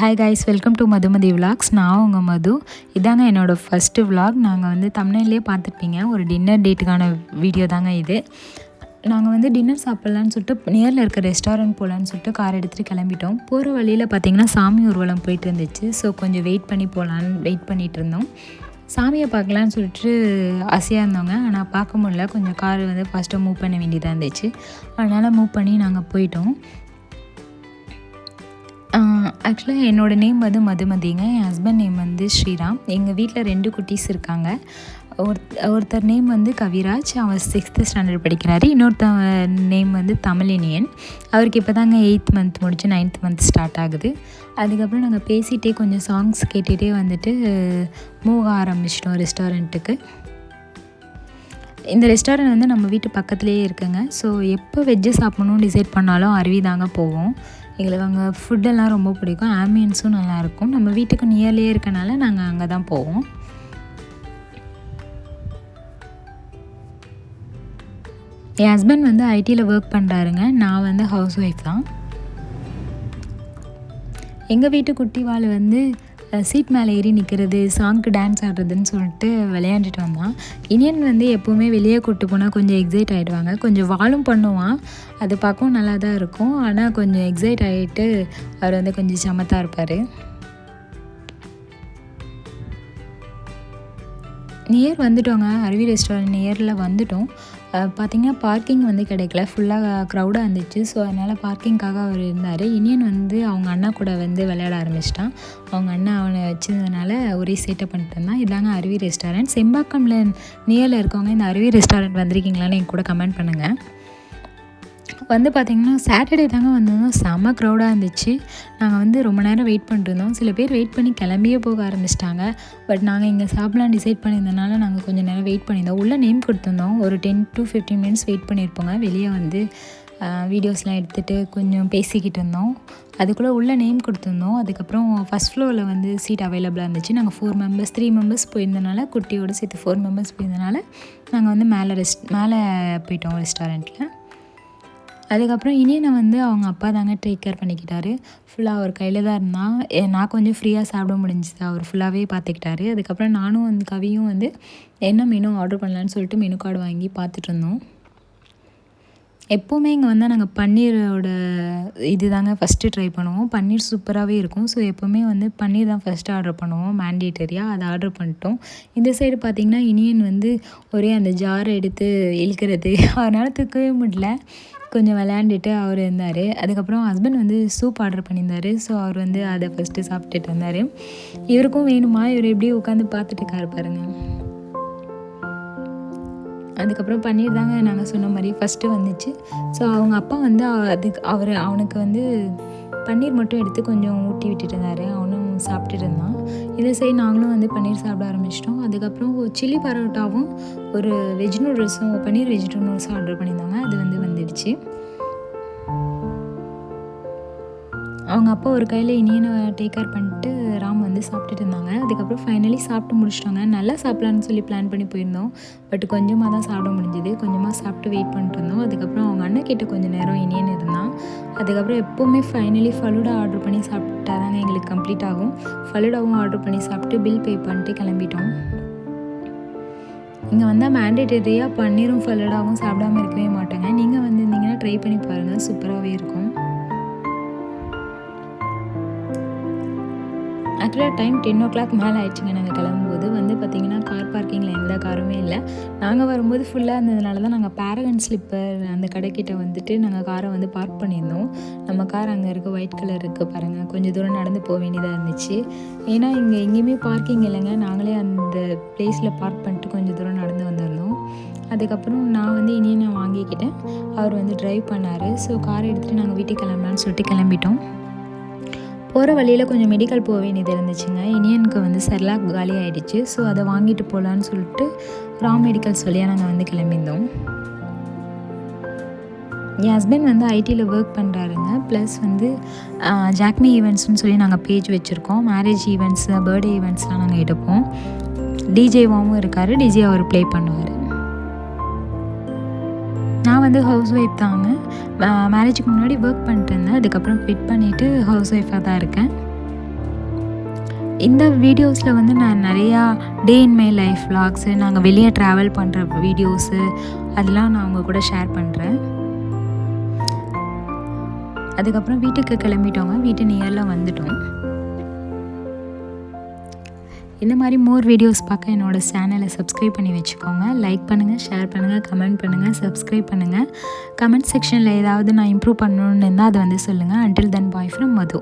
Hi guys welcome to Madhumathi vlogs நான் உங்கள் மது. இதாங்க என்னோடய ஃபஸ்ட்டு விலாக் நாங்கள் வந்து தமிழ்லேயே பார்த்துருப்பீங்க. ஒரு டின்னர் டேட்டுக்கான வீடியோ தாங்க இது. நாங்கள் வந்து டின்னர் சாப்பிட்லான்னு சொல்லிட்டு நியரில் இருக்க ரெஸ்டாரண்ட் போகலான்னு சொல்லிட்டு கார் எடுத்துகிட்டு கிளம்பிட்டோம். போகிற வழியில் பார்த்தீங்கன்னா சாமி ஊர்வலம் போயிட்டு இருந்துச்சு. ஸோ கொஞ்சம் வெயிட் பண்ணி போகலான்னு வெயிட் பண்ணிகிட்டு இருந்தோம். சாமியை பார்க்கலான்னு சொல்லிட்டு ஆசையாக இருந்தவங்க. ஆனால் பார்க்க முடியல. கொஞ்சம் கார் வந்து ஃபஸ்ட்டு மூவ் பண்ண வேண்டியதாக இருந்துச்சு. அதனால் மூவ் பண்ணி நாங்கள் போயிட்டோம். ஆக்சுவலாக என்னோடய நேம் வந்து மதுமதிங்க. என் ஹஸ்பண்ட் நேம் வந்து ஸ்ரீராம். எங்கள் வீட்டில் ரெண்டு குட்டீஸ் இருக்காங்க. ஒரு ஒருத்தர் நேம் வந்து கவிராஜ். அவர் சிக்ஸ்த்து ஸ்டாண்டர்ட் படிக்கிறாரு. இன்னொருத்தர் நேம் வந்து தமிழினியன். அவருக்கு இப்போ தாங்க எயித் மந்த் முடிச்சு நைன்த் மந்த் ஸ்டார்ட் ஆகுது. அதுக்கப்புறம் நாங்கள் பேசிகிட்டே கொஞ்சம் சாங்ஸ் கேட்டுகிட்டே வந்துட்டு மூவ் ஆரம்பிச்சிட்டோம் ரெஸ்டாரண்ட்டுக்கு இந்த ரெஸ்டாரண்ட் வந்து நம்ம வீட்டு பக்கத்துலேயே இருக்குங்க. ஸோ எப்போ வெஜ்ஜு சாப்பிட்ணுன்னு டிசைட் பண்ணாலும் அருவி தாங்க போவோம். எங்களுக்கு அங்கே ஃபுட்டெல்லாம் ரொம்ப பிடிக்கும். ஆம்பியன்ஸும் நல்லாயிருக்கும் நம்ம வீட்டுக்கு நியர்லேயே இருக்கனால நாங்கள் அங்கே தான் போவோம். என் ஹஸ்பண்ட் வந்து ஐடியில் ஒர்க் பண்ணுறாருங்க நான் வந்து ஹவுஸ் ஒய்ஃப் தான். எங்கள் வீட்டு குட்டி வாழ் வந்து சீட் மேலே ஏறி நிற்கிறது சாங்க்கு டான்ஸ் ஆடுறதுன்னு சொல்லிட்டு விளையாண்டுட்டு வந்தான். இனியன் வந்து எப்போவுமே வெளியே கூப்பிட்டு போனால் கொஞ்சம் எக்ஸைட் ஆகிடுவாங்க கொஞ்சம் வாழும் பண்ணுவான். அது பார்க்கவும் நல்லா தான் இருக்கும். ஆனால் கொஞ்சம் எக்ஸைட் ஆகிட்டு அவர் வந்து கொஞ்சம் சமத்தாக இருப்பார். நியர் வந்துட்டோங்க. அருவி ரெஸ்டாரண்ட் நியரில் வந்துட்டோம். பார்த்திங்கன்னா பார்க்கிங் வந்து கிடைக்கல. ஃபுல்லாக க்ரௌடாக இருந்துச்சு. ஸோ அதனால் பார்க்கிங்காக அவர் இருந்தார். இனியன் வந்து அவங்க அண்ணா கூட வந்து விளையாட ஆரம்பிச்சிட்டான். அவங்க அண்ணா அவனை வச்சதுனால ஒரே சேட்டை பண்ணிட்டு இருந்தான் இதாங்க அருவி ரெஸ்டாரண்ட் செம்பாக்கம்ல நியரில் இருக்கவங்க இந்த அருவி ரெஸ்டாரண்ட் வந்திருக்கீங்களான்னு என் கூட கமெண்ட் பண்ணுங்கள் வந்து பார்த்திங்கன்னா சாட்டர்டே தாங்க வந்திருந்தோம் செம்ம க்ரௌடாக இருந்துச்சு. நாங்கள் வந்து ரொம்ப நேரம் வெயிட் பண்ணிட்டுருந்தோம் சில பேர் வெயிட் பண்ணி கிளம்பியே போக ஆரம்பிச்சிட்டாங்க. பட் நாங்கள் இங்கே சாப்பிட்லாம் டிசைட் பண்ணியிருந்தனால நாங்கள் கொஞ்சம் நேரம் வெயிட் பண்ணியிருந்தோம். உள்ளே நேம் கொடுத்துருந்தோம். ஒரு ten to fifteen minutes wait பண்ணியிருப்போங்க. வெளியே வந்து வீடியோஸ்லாம் எடுத்துகிட்டு கொஞ்சம் பேசிக்கிட்டு இருந்தோம். அதுக்குள்ளே உள்ள நேம் கொடுத்துருந்தோம். அதுக்கப்புறம் ஃபஸ்ட் ஃப்ளோரில் வந்து சீட் அவைலபிளாக இருந்துச்சு. நாங்கள் ஃபோர் மெம்பர்ஸ் த்ரீ மெம்பர்ஸ் போயிருந்தனால குட்டியோடு சேர்த்து ஃபோர் மெம்பர்ஸ் போயிருந்தனால நாங்கள் வந்து மேலே ரெஸ்ட் மேலே போயிட்டோம் ரெஸ்டாரண்ட்டில் அதுக்கப்புறம் இனியனை வந்து அவங்க அப்பா தாங்க டேக் கேர் பண்ணிக்கிட்டாரு. ஃபுல்லாக அவர் கையில் தான் இருந்தான் நான் கொஞ்சம் ஃப்ரீயாக சாப்பிட முடிஞ்சுது. அவர் ஃபுல்லாகவே பார்த்துக்கிட்டாரு அதுக்கப்புறம் நானும் வந்து கவியும் வந்து என்ன மெனு ஆர்டர் பண்ணலான்னு சொல்லிட்டு மெனு கார்டு வாங்கி பார்த்துட்டு இருந்தோம். எப்போவுமே இங்கே வந்தால் நாங்கள் பன்னீரோட இது தாங்க ஃபஸ்ட்டு ட்ரை பண்ணுவோம். பன்னீர் சூப்பராகவே இருக்கும். ஸோ எப்போவுமே வந்து பன்னீர் தான் ஃபஸ்ட்டு ஆர்டர் பண்ணுவோம். மேண்டேட்டரியாக அதை ஆர்டர் பண்ணிட்டோம். இந்த சைடு பார்த்திங்கன்னா இனியன் வந்து ஒரே அந்த ஜாரை எடுத்து இழுக்கிறது. அதனால் தூக்கவே முடியல. கொஞ்சம் விளையாண்டுட்டு அவர் இருந்தார். அதுக்கப்புறம் ஹஸ்பண்ட் வந்து சூப் ஆர்டர் பண்ணியிருந்தார். ஸோ அவர் வந்து அதை ஃபஸ்ட்டு சாப்பிட்டுட்டு இருந்தார். இவருக்கும் வேணுமா? இவர் எப்படியும் உட்காந்து பார்த்துட்டு இருக்காரு பாருங்கள் அதுக்கப்புறம் பன்னீர் தாங்க நாங்கள் சொன்ன மாதிரி ஃபஸ்ட்டு வந்துச்சு. ஸோ அவங்க அப்பா வந்து அதுக்கு அவர் அவனுக்கு வந்து பன்னீர் மட்டும் எடுத்து கொஞ்சம் ஊட்டி விட்டுட்டு இருந்தார் அவனும் சாப்பிட்டுட்டு இருந்தான். இதை சரி நாங்களும் வந்து பன்னீர் சாப்பிட ஆரம்பிச்சிட்டோம். அதுக்கப்புறம் சில்லி பரோட்டாவும் ஒரு வெஜ் நூடுல்ஸும் பன்னீர் வெஜ் நூடுல்ஸும் ஆர்டர் பண்ணியிருந்தாங்க. அது வந்து வந்துடுச்சு. அவங்க அப்பா ஒரு கையில் இனியனை டேக் கேர் பண்ணிட்டு ராம் வந்து சாப்பிட்டுட்டு இருந்தாங்க. அதுக்கப்புறம் ஃபைனலி சாப்பிட்டு முடிச்சிட்டாங்க. நல்லா சாப்பிட்லான்னு சொல்லி பிளான் பண்ணி போயிருந்தோம். பட் கொஞ்சமாக தான் சாப்பிட முடிஞ்சுது. கொஞ்சமாக சாப்பிட்டு வெயிட் பண்ணிட்டு இருந்தோம். அதுக்கப்புறம் அவங்க அண்ணன் கிட்ட கொஞ்சம் நேரம் இனியன் இருந்தான். அதுக்கப்புறம் எப்போவுமே ஃபைனலி ஃபலூடா ஆர்டர் பண்ணி சாப்பிட்டா தாங்க எங்களுக்கு கம்ப்ளீட் ஆகும். ஃபலூடாவும் ஆர்டர் பண்ணி சாப்பிட்டு பில் பே பண்ணிட்டு கிளம்பிட்டோம். இங்கே வந்தால் மேண்டேட்டரியாக பன்னீரும் ஃபலடாகவும் சாப்பிடாம இருக்கவே மாட்டாங்க. நீங்கள் வந்திருந்தீங்கன்னா ட்ரை பண்ணி பாருங்கள் சூப்பராகவே இருக்கும். ஆக்சுவலாக டைம் டென் ஓ கிளாக் மேலே ஆயிடுச்சுங்க. நாங்கள் கிளம்பும்போது வந்து பார்த்திங்கன்னா கார் பார்க்கிங்கில் எந்த காருமே இல்லை. நாங்கள் வரும்போது ஃபுல்லாக இருந்ததுனால தான் நாங்கள் பேரகன் ஸ்லிப்பர் அந்த கடைக்கிட்ட வந்துட்டு நாங்கள் காரை வந்து பார்க் பண்ணியிருந்தோம். நம்ம கார் அங்கே இருக்குது ஒயிட் கலர் இருக்குது பாருங்கள் கொஞ்சம் தூரம் நடந்து போக வேண்டியதாக இருந்துச்சு. ஏன்னா இங்கே எங்கேயுமே பார்க்கிங் இல்லைங்க. நாங்களே அந்த பிளேஸில் பார்க் பண்ணிட்டு கொஞ்சம் தூரம் நடந்து வந்திருந்தோம். அதுக்கப்புறம் நான் வந்து இனியும் நான் வாங்கிக்கிட்டேன். அவர் வந்து ட்ரைவ் பண்ணார். ஸோ காரை எடுத்துகிட்டு நாங்கள் வீட்டுக்கு கிளம்பலான்னு சொல்லிட்டு கிளம்பிட்டோம். போகிற வழியில் கொஞ்சம் மெடிக்கல் போக வேண்டியது இருந்துச்சுங்க. இனியனுக்கு வந்து செர்லாக் காலி ஆகிடுச்சு ஸோ அதை வாங்கிட்டு போகலான்னு சொல்லிட்டு ராம் மெடிக்கல்ஸ் வழியாக நாங்கள் வந்து கிளம்பியிருந்தோம். என் ஹஸ்பண்ட் வந்து ஐடியில் ஒர்க் பண்ணுறாருங்க ப்ளஸ் வந்து ஜாக்மி ஈவெண்ட்ஸ்னு சொல்லி நாங்கள் பேஜ் வச்சுருக்கோம். மேரேஜ் ஈவெண்ட்ஸு பர்த்டே ஈவெண்ட்ஸ்லாம் நாங்கள் எடுப்போம். டிஜேவாகவும் இருக்கார். டிஜே அவர் ப்ளே பண்ணுவார். நான் வந்து ஹவுஸ் ஒய்ஃப் தாங்க மேரேஜுக்கு முன்னாடி ஒர்க் பண்ணிட்டு இருந்தேன். அதுக்கப்புறம் குவிட் பண்ணிவிட்டு ஹவுஸ் ஒய்ஃபாக தான் இருக்கேன். இந்த வீடியோஸில் வந்து நான் நிறையா day in my life vlogs நாங்கள் வெளியே ட்ராவல் பண்ணுற வீடியோஸு அதெல்லாம் நான் உங்கள் கூட ஷேர் பண்ணுறேன் அதுக்கப்புறம் வீட்டுக்கு கிளம்பிட்டோங்க. வீட்டு நியரில் வந்துட்டோம். இந்த மாதிரி மோர் வீடியோஸ் பார்க்க என்னோடய சேனலை சப்ஸ்கிரைப் பண்ணி வச்சுக்கோங்க. லைக் பண்ணுங்கள் ஷேர் பண்ணுங்கள் கமெண்ட் பண்ணுங்கள் சப்ஸ்கிரைப் பண்ணுங்கள் கமெண்ட் செக்ஷனில் ஏதாவது நான் இம்ப்ரூவ் பண்ணணுன்னு இருந்தால் அதை வந்து சொல்லுங்கள் until then bye from Madhu